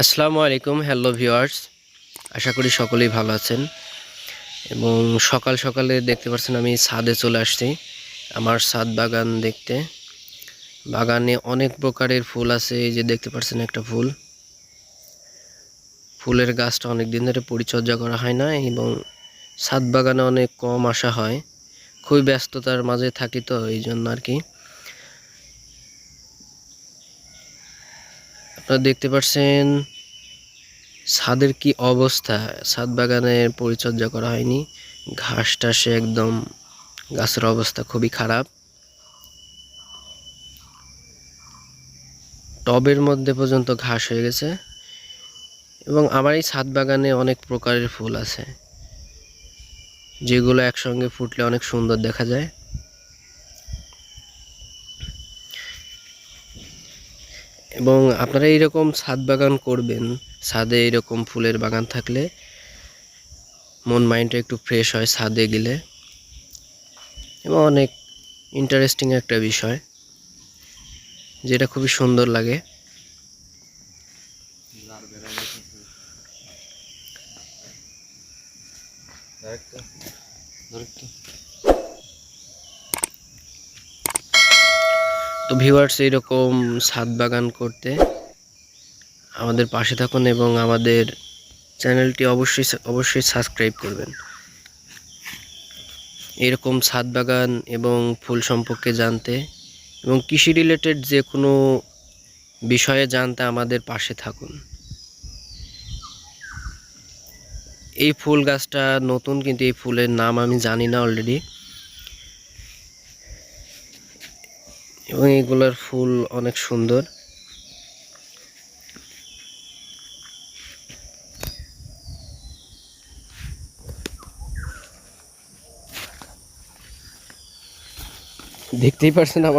আসসালামু আলাইকুম, hello viewers. আশা করি সকলেই ভালো আছেন। এবং সকাল সকালে দেখতে পাচ্ছেন আমি ছাদে চলে আসছি। আমার ছাদ বাগান দেখতে। বাগানে অনেক প্রকারের ফুল আছে, এই যে দেখতে পাচ্ছেন একটা ফুল। ফুলের গাছটা অনেক দিন ধরে পরিচর্যা করা হয় না এবং ছাদ বাগানে অনেক কম আসা হয়। খুবই ব্যস্ততার মাঝে থাকি তো, এই জন্য আর কি। আপনারা দেখতে পাচ্ছেন ছাদের কি অবস্থা। ছাদ বাগানের পরিচর্যা করা হয়নি। ঘাস টাসে একদম গাছের অবস্থা খুবই খারাপ। টবের মধ্যে পর্যন্ত ঘাস হয়ে গেছে এবং আমার এই ছাদ বাগানে অনেক প্রকারের ফুল আছে, যেগুলো একসঙ্গে ফুটলে অনেক সুন্দর দেখা যায়। এবং আপনারা এইরকম ছাদ বাগান করবেন ছাদে এরকম ফুলের বাগান থাকলে মন মাইন্ডটা একটু ফ্রেশ হয় ছাদে গেলে। এবং অনেক ইন্টারেস্টিং একটা বিষয়, যেটা খুবই সুন্দর লাগে। তো ভিউয়ার্স এইরকম ছাদ বাগান করতে আমাদের পাশে থাকুন এবং আমাদের চ্যানেলটি অবশ্যই অবশ্যই সাবস্ক্রাইব করবেন। এরকম ছাদ বাগান এবং ফুল সম্পর্কে জানতে এবং কৃষি রিলেটেড যে কোনো বিষয়ে জানতে আমাদের পাশে থাকুন। এই ফুল গাছটা নতুন, কিন্তু এই ফুলের নাম আমি জানি না অলরেডি এবং এগুলার ফুল অনেক সুন্দর। দেখতেই পারছেন আমার